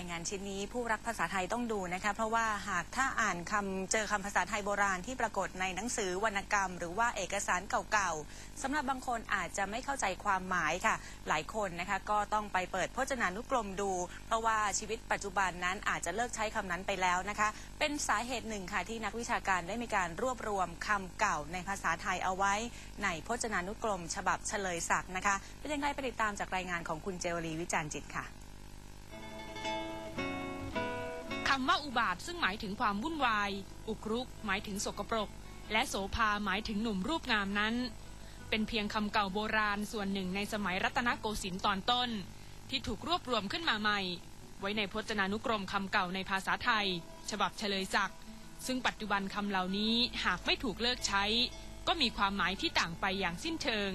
ายงานชิ้นนี้ผู้รักภาษาไทยต้องดูนะคะเพราะว่าหากถ้าอ่านคำเจอคำภาษาไทยโบราณที่ปรากฏในหนังสือวรรณกรรม หรือว่าเอกสารเก่าๆสำหรับบางคนอาจจะไม่เข้าใจความหมายค่ะ หลายคนนะคะก็ต้องไปเปิดพจนานุกรมดู เพราะว่าชีวิตปัจจุบันนั้นอาจจะเลิกใช้คำนั้นไปแล้วนะคะ เป็นสาเหตุหนึ่งค่ะที่นักวิชาการได้มีการรวบรวมคำเก่าในภาษาไทยเอาไว้ ในพจนานุกรม ฉบับเฉลยศักดิ์นะคะเป็นยังไงไปติดตามจากรายงานของคุณเจวลีวิจารณ์จิตค่ะ คำว่าอุบาทซึ่งหมายถึงความวุ่นวาย อุกรุก หมายถึงสกปรก และโสภาหมายถึงหนุ่มรูปงามนั้น เป็นเพียงคำเก่าโบราณส่วนหนึ่งในสมัยรัตนโกสินทร์ตอนต้น ที่ถูกรวบรวมขึ้นมาใหม่ ไว้ในพจนานุกรมคำเก่าในภาษาไทย ฉบับเฉลยศักดิ์ซึ่งปัจจุบันคำเหล่านี้หากไม่ถูกเลิกใช้ ก็มีความหมายที่ต่างไปอย่างสิ้นเชิง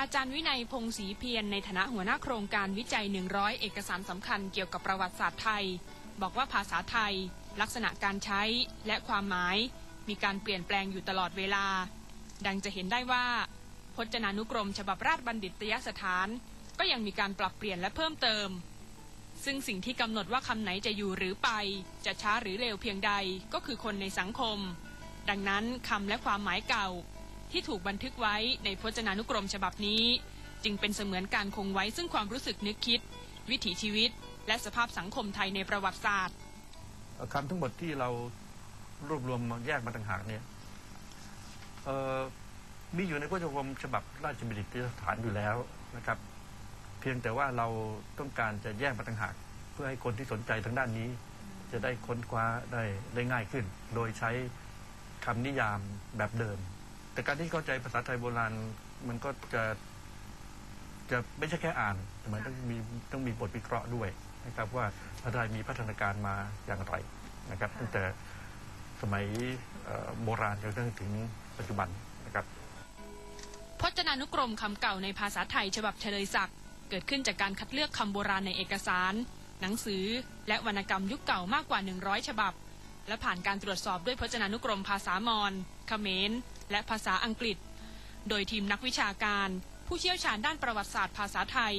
อาจารย์วินัยพงศรีเพียรในฐานะหัวหน้าโครงการวิจัย 100 เอกสารสำคัญเกี่ยวกับประวัติศาสตร์ไทย บอกว่าภาษาไทย ลักษณะการใช้และความหมาย มีการเปลี่ยนแปลงอยู่ตลอดเวลา ดังจะเห็นได้ว่า พจนานุกรมฉบับราชบัณฑิตยสถาน ก็ยังมีการปรับเปลี่ยนและเพิ่มเติม ซึ่งสิ่งที่กำหนดว่าคำไหนจะอยู่หรือไป จะช้าหรือเร็วเพียงใดก็คือคนในสังคม ดังนั้นคำและความหมายเก่า ที่ถูกบันทึกไว้ในพจนานุกรมฉบับนี้ จึงเป็นเสมือนการคงไว้ซึ่งความรู้สึกนึกคิด วิถีชีวิต และสภาพสังคมไทยในประวัติศาสตร์คำทั้งหมดที่เรารวบรวมมาแยกมาต่างหากเนี่ยมีอยู่ในพจนานุกรมฉบับราชบัณฑิตยสถานอยู่แล้วนะครับ เพียงแต่ว่าเราต้องการจะแยกมาต่างหาก เพื่อให้คนที่สนใจทางด้านนี้ จะได้ค้นคว้าได้ได้ง่ายขึ้น โดยใช้คำนิยามแบบเดิม แต่การที่เข้าใจภาษาไทยโบราณมันก็จะ จะไม่ใช่แค่อ่าน แต่มันต้องมีต้องมีบทวิเคราะห์ด้วยนะครับว่าภาษาไทยมีพัฒนาการมาอย่างไรนะครับตั้งแต่สมัยเอ่อโบราณจนกระทั่งถึงปัจจุบันนะครับพจนานุกรมคำเก่าในภาษาไทยฉบับเฉลยศักดิ์เกิดขึ้นจากการคัดเลือกคำโบราณในเอกสาร หนังสือ และวรรณกรรมยุคเก่ามากกว่า 100 ฉบับ และผ่านการตรวจสอบด้วยพจนานุกรมภาษามอญเขมร และภาษาอังกฤษ โดยทีมนักวิชาการ ผู้เชี่ยวชาญด้านประวัติศาสตร์ภาษาไทย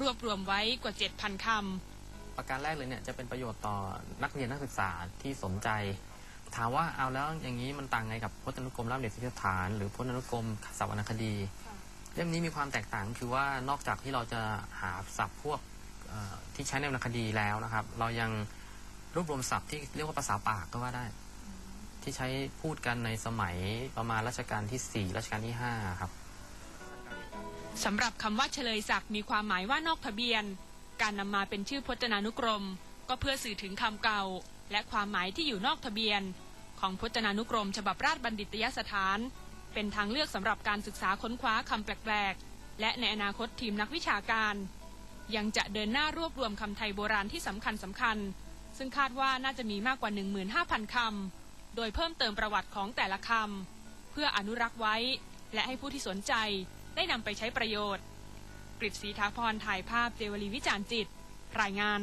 รวบรวมไว้กว่า 7,000 คำ ประการแรกเลยเนี่ยจะเป็นประโยชน์ต่อนักเรียนนักศึกษาที่สนใจ ถามว่าเอาแล้วอย่างนี้มันต่างไงกับพจนานุกรมราชบัณฑิตยสถาน หรือพจนานุกรมศัพท์วรรณคดีเล่มนี้มีความแตกต่างคือว่านอกจากที่เราจะหาศัพท์พวกเอ่อที่ใช้ในวรรณคดีแล้วนะครับ เรายังรวบรวมศัพท์ที่เรียกว่าภาษาปากก็ว่าได้ ที่ใช้พูดกันในสมัยประมาณรัชกาลที่4รัชกาลที่5ครับ สำหรับคำว่าเฉลยศักดิ์มีความหมายว่านอกทะเบียน การนำมาเป็นชื่อพจนานุกรม ก็เพื่อสื่อถึงคำเก่า และความหมายที่อยู่นอกทะเบียน ของพจนานุกรม ฉบับราชบัณฑิตยสถาน เป็นทางเลือกสำหรับการศึกษาค้นคว้าคำแปลกๆ และในอนาคตทีมนักวิชาการ ยังจะเดินหน้ารวบรวมคำไทยโบราณที่สำคัญสำคัญ ซึ่งคาดว่าน่าจะมีมากกว่า 15,000คำโดยเพิ่มเติมประวัติของแต่ละคำเพื่ออนุรักษ์ไว้ และให้ผู้ที่สนใจ ได้นำไปใช้ประโยชน์ กฤษศรีทาพรถ่ายภาพเจวลีวิจารณ์จิต รายงาน